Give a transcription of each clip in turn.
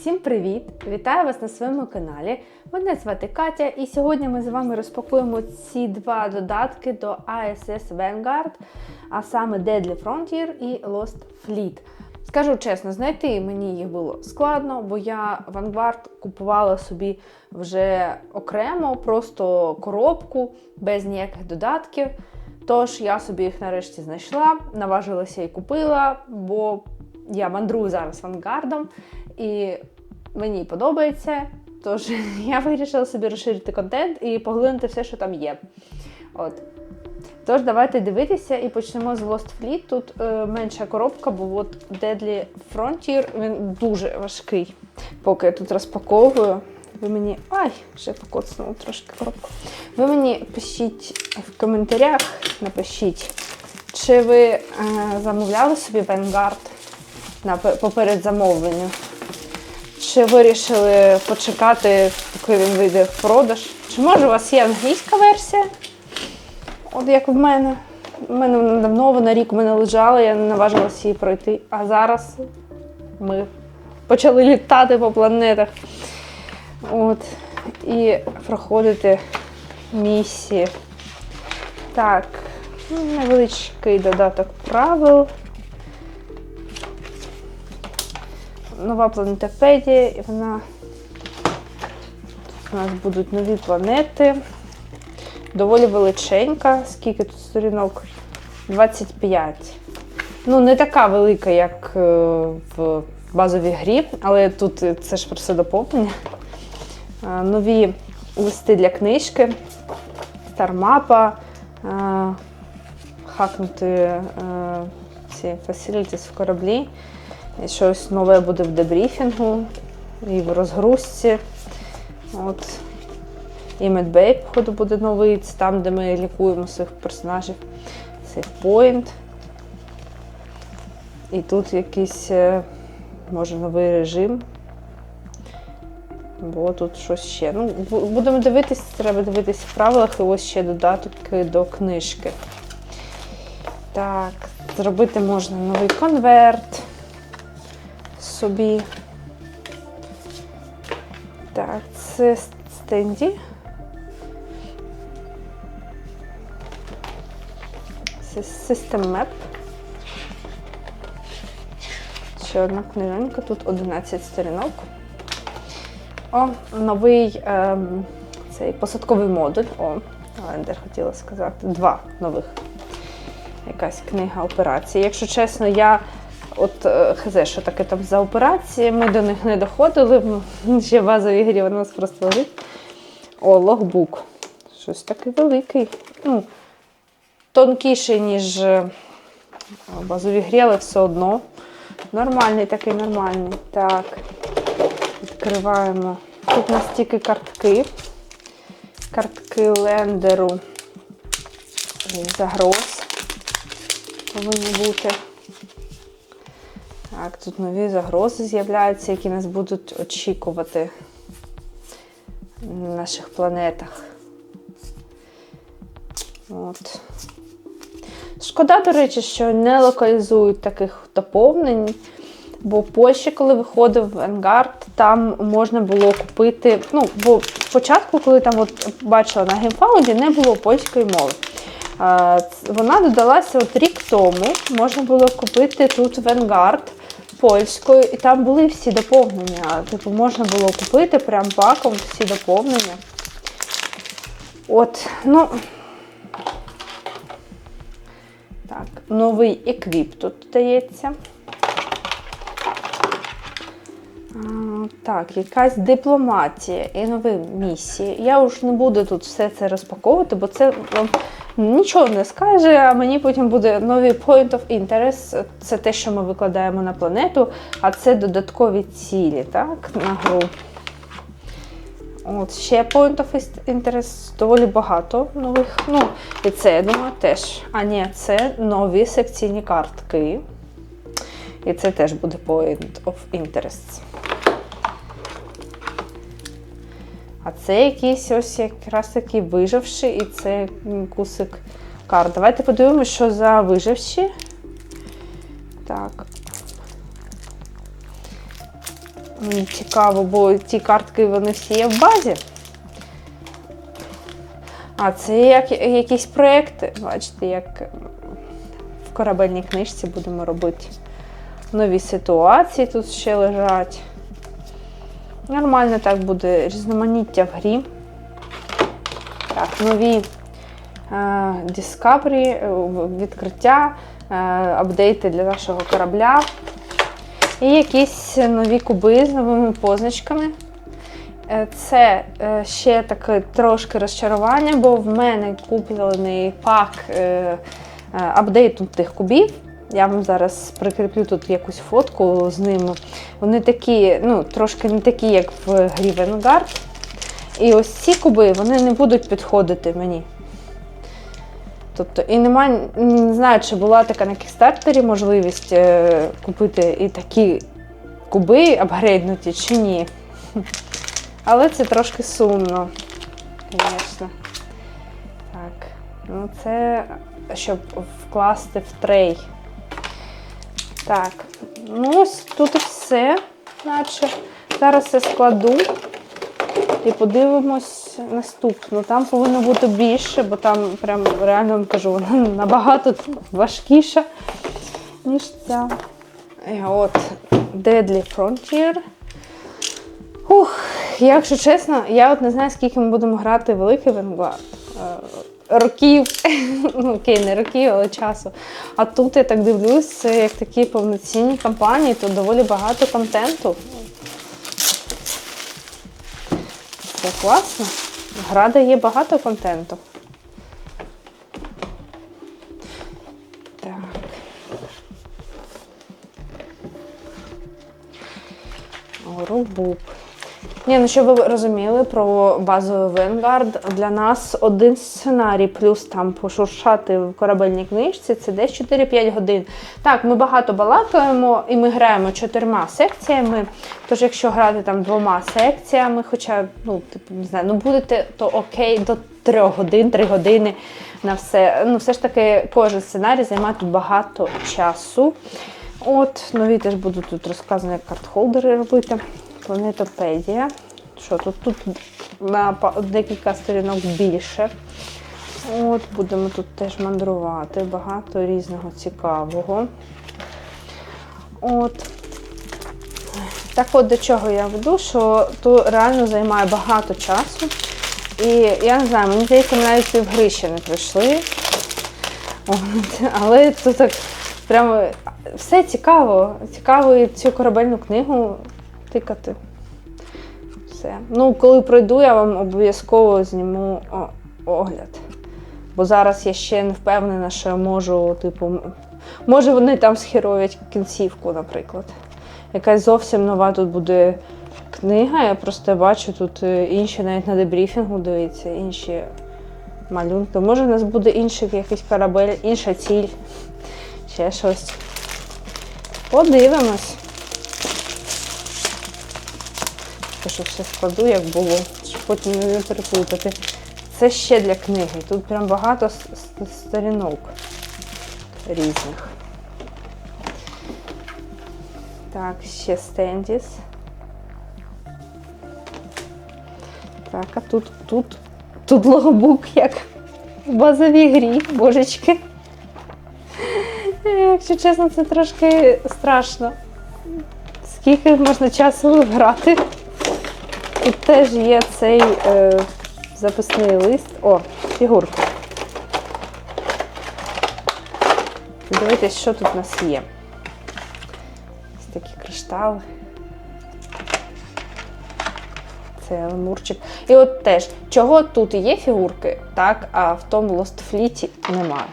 Всім привіт! Вітаю вас на своєму каналі. Мене звати Катя, і сьогодні ми з вами розпакуємо ці два додатки до ISS Vanguard, а саме Deadly Frontier і Lost Fleet. Скажу чесно, знайти мені їх було складно, бо я Vanguard купувала собі вже окремо, просто коробку без ніяких додатків. Тож я собі їх нарешті знайшла, наважилася і купила, бо я мандрую зараз вангардом, і мені подобається. Тож я вирішила собі розширити контент і поглинути все, що там є. От. Тож, давайте дивитися і почнемо з Lost Fleet. Тут е, менша коробка, бо от Deadly Frontier він дуже важкий. Поки я тут розпаковую. Ви мені. Ай, ще покоцнула трошки коробку. Ви мені пишіть в коментарях, напишіть, чи ви е, замовляли собі Vanguard на поперед Чи вирішили почекати, поки він вийде в продаж? Чи може у вас є англійська версія? От як в мене. У мене давно вона рік мене лежала, я не наважилася її пройти. А зараз ми почали літати по планетах. От. І проходити місії. Так, ну, невеличкий додаток правил. Нова планетопедія, і вона. У нас будуть нові планети. Доволі величенька. Скільки тут сторінок? 25. Ну, не така велика, як е, в базовій грі, але тут це ж просто доповнення. Е, Нові листи для книжки, стармапа, е, хакнути е, ці facilities в кораблі. Щось нове буде в дебріфінгу і в розгрузці. От. І медбей, походу, буде новий. Це там, де ми лікуємо своїх персонажів. Сейфпоінт. І тут якийсь, е, може, новий режим. Бо тут щось ще. Ну, будемо дивитись, треба дивитись в правилах, і ось ще додатки до книжки. Так, зробити можна новий конверт собі. Так, це стенді. Це System Map. Ще одна книженька, тут 11 сторінок. О, новий ем, цей посадковий модуль. О, Лендер хотіла сказати. Два нових. Якась книга операцій. Якщо чесно, я от е, хз, що таке там за операції, ми до них не доходили. Ще в базовій грі у нас просто лежить. О, логбук. Щось такий великий. Ну, тонкіший, ніж е, в грі, але все одно. Нормальний такий, нормальний. Так. Відкриваємо. Тут у нас тільки картки. Картки лендеру загроз повинні бути. Так, тут нові загрози з'являються, які нас будуть очікувати на наших планетах. От. Шкода, до речі, що не локалізують таких доповнень. Бо в Польщі, коли виходив Vanguard, там можна було купити. Ну, бо спочатку, коли там от бачила на геймфаунді, не було польської мови. Вона додалася от рік тому. Можна було купити тут Vanguard польською, і там були всі доповнення. Типу, можна було купити прям паком всі доповнення. От, ну. Так, новий еквіп тут дається. Так, якась дипломатія і нові місії. Я ж не буду тут все це розпаковувати, бо це вам нічого не скаже, а мені потім буде новий point of interest. Це те, що ми викладаємо на планету, а це додаткові цілі, так, на гру. От, ще point of interest доволі багато нових. Ну, і це, я думаю, теж. А ні, це нові секційні картки. І це теж буде point of interest. А це якийсь ось якраз таки виживши, і це кусик карт. Давайте подивимося, що за виживші. Так. Мені Цікаво, бо ті картки вони всі є в базі. А, це як, якісь проекти. Бачите, як в корабельній книжці будемо робити. Нові ситуації тут ще лежать. Нормально так буде різноманіття в грі. Так, нові е, Discovery, е, відкриття, е, апдейти для нашого корабля. І якісь нові куби з новими позначками. Е, Це ще таке трошки розчарування, бо в мене куплений пак апдейту тих кубів. Я вам зараз прикріплю тут якусь фотку з ними. Вони такі, ну, трошки не такі, як в грі Vanguard. І ось ці куби вони не будуть підходити мені. Тобто, і немає, не знаю, чи була така на кікстартері можливість е, купити і такі куби апгрейднуті, чи ні. Але це трошки сумно, звісно. Так, ну це щоб вкласти в трей. Так, ну ось тут все, наче. Зараз все складу і подивимось наступну. Там повинно бути більше, бо там прям реально вам кажу, вона набагато важкіша, ніж ця. І от Deadly Frontier. Ух, якщо чесно, я от не знаю, скільки ми будемо грати великий Vanguard. Років, ну окей, не років, але часу. А тут я так дивлюсь, це як такі повноцінні кампанії, тут доволі багато контенту. Це класно. Гра дає багато контенту. Так. Рубуб. Ні, ну щоб ви розуміли про базовий Vanguard, для нас один сценарій, плюс там пошуршати в корабельній книжці, це десь 4-5 годин. Так, ми багато балакаємо і ми граємо чотирма секціями. Тож, якщо грати там двома секціями, хоча, ну, типу, не знаю, ну будете, то окей, до 3 годин, 3 години на все. Ну, все ж таки, кожен сценарій займає тут багато часу. От, нові теж будуть тут розказані, як картхолдери робити. Планетопедія. Що тут? Тут на декілька сторінок більше. От, будемо тут теж мандрувати. Багато різного цікавого. От. Так от до чого я веду, що тут реально займає багато часу. І я не знаю, мені здається, навіть півгри ще не пройшли. От, але тут так прямо все цікаво. Цікаво і цю корабельну книгу тикати. Все. Ну, коли пройду, я вам обов'язково зніму огляд. Бо зараз я ще не впевнена, що можу, типу, може вони там схеровять кінцівку, наприклад. Якась зовсім нова тут буде книга. Я просто бачу тут е, інші, навіть на дебріфінгу дивіться, інші малюнки. Може, у нас буде інший якийсь корабель, інша ціль, ще щось. Подивимось. Що все складу, як було, щоб потім не переплутати. Це ще для книги. Тут прям багато сторінок різних. Так, ще стендіс. Так, а тут, тут, тут логобук, як в базовій грі, божечки. Якщо чесно, це трошки страшно. Скільки можна часу грати? Тут теж є цей е, записний лист. О, фігурки. Дивіться, що тут у нас є. Ось такі криштали. Це лемурчик. І от теж, чого тут є фігурки, так, а в тому Fleet немає.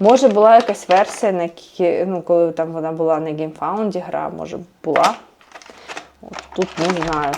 Може, була якась версія, на які, ну, коли там вона була на GameFound гра, може була. От тут не знаю.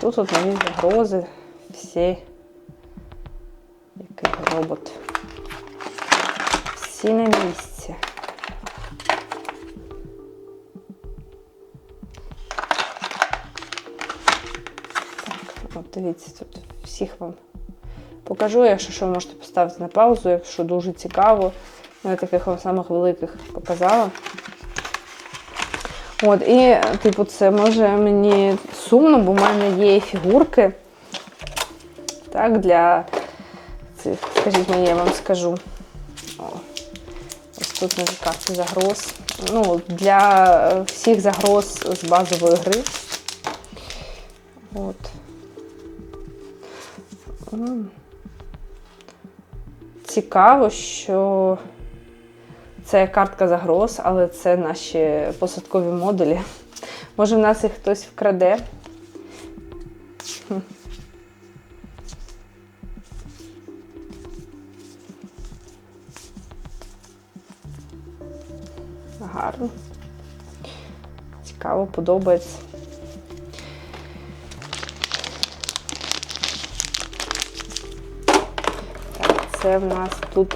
Тут нові загрози, всі. Який робот. Всі на місці. Так, от дивіться, тут всіх вам покажу, якщо що, можете поставити на паузу, якщо дуже цікаво. Ну, Я таких вам самих великих показала. От, і, типу, це може мені сумно, бо в мене є фігурки. Так, для скажіть мені, я вам скажу. О, ось тут нові карти загроз. Ну, для всіх загроз з базової гри. От. Цікаво, що це картка загроз, але це наші посадкові модулі. Може, в нас їх хтось вкраде. Гарно. Цікаво, подобається. Так, це в нас тут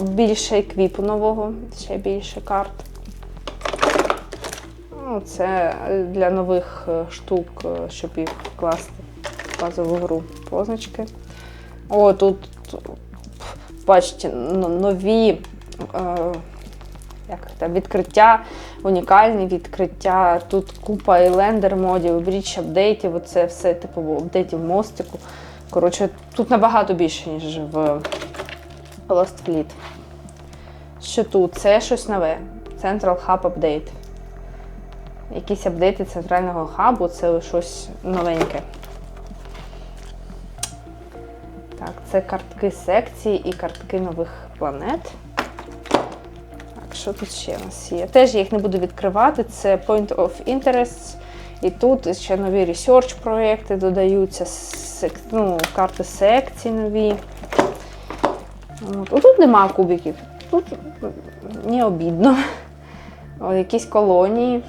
більше еквіпу нового, ще більше карт. Ну, це для нових е, штук, е, щоб їх вкласти в базову гру позначки. О, тут, бачите, нові е, як це, відкриття, унікальні відкриття. Тут купа елендер модів, бріч апдейтів, оце все типу апдейтів мостику. Коротше, тут набагато більше, ніж в Lost Fleet. Що тут? Це щось нове. Central Hub Update. Якісь апдейти центрального хабу, це щось новеньке. Так, це картки секції і картки нових планет. Так, що тут ще у нас є? Теж я їх не буду відкривати. Це Point of Interest. І тут ще нові research проекти додаються, сек... ну, карти секцій нові. От. Отут нема кубиків. Тут не обідно. О, якісь колонії.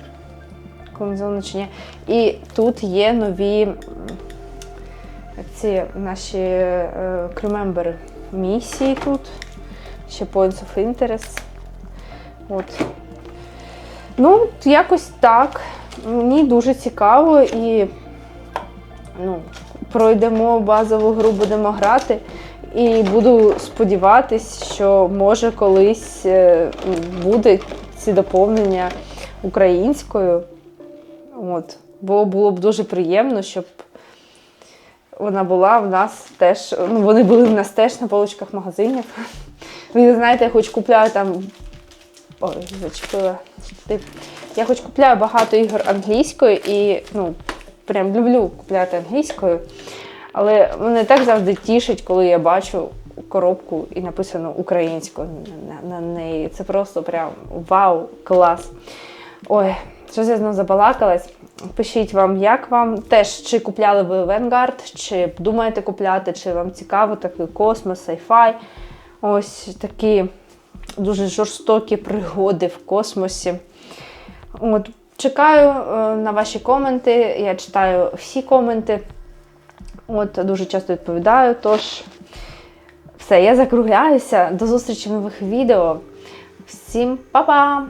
Конзначення. І тут є нові ці наші е, кремембери місії тут. Ще Points of Interest. От. Ну, якось так. Мені дуже цікаво і ну, пройдемо базову гру, будемо грати. І буду сподіватись, що може колись е, буде ці доповнення українською. От. Бо було б дуже приємно, щоб вона була в нас теж. Ну, вони були в нас теж на полочках магазинів. Ви знаєте, я хоч купляю там. Ой, зачепила. Я хоч купляю багато ігор англійською і ну, прям люблю купляти англійською. Але мене так завжди тішить, коли я бачу коробку і написано українською на, на неї. Це просто прям вау, клас. Ой, щось я знову забалакалась. Пишіть вам, як вам теж, чи купляли ви Vanguard, чи думаєте купляти, чи вам цікаво такий космос, sci-fi. Ось такі дуже жорстокі пригоди в космосі. От, чекаю е, на ваші коменти. Я читаю всі коменти. От, дуже часто відповідаю. Тож, все, я закругляюся. До зустрічі в нових відео. Всім па-па!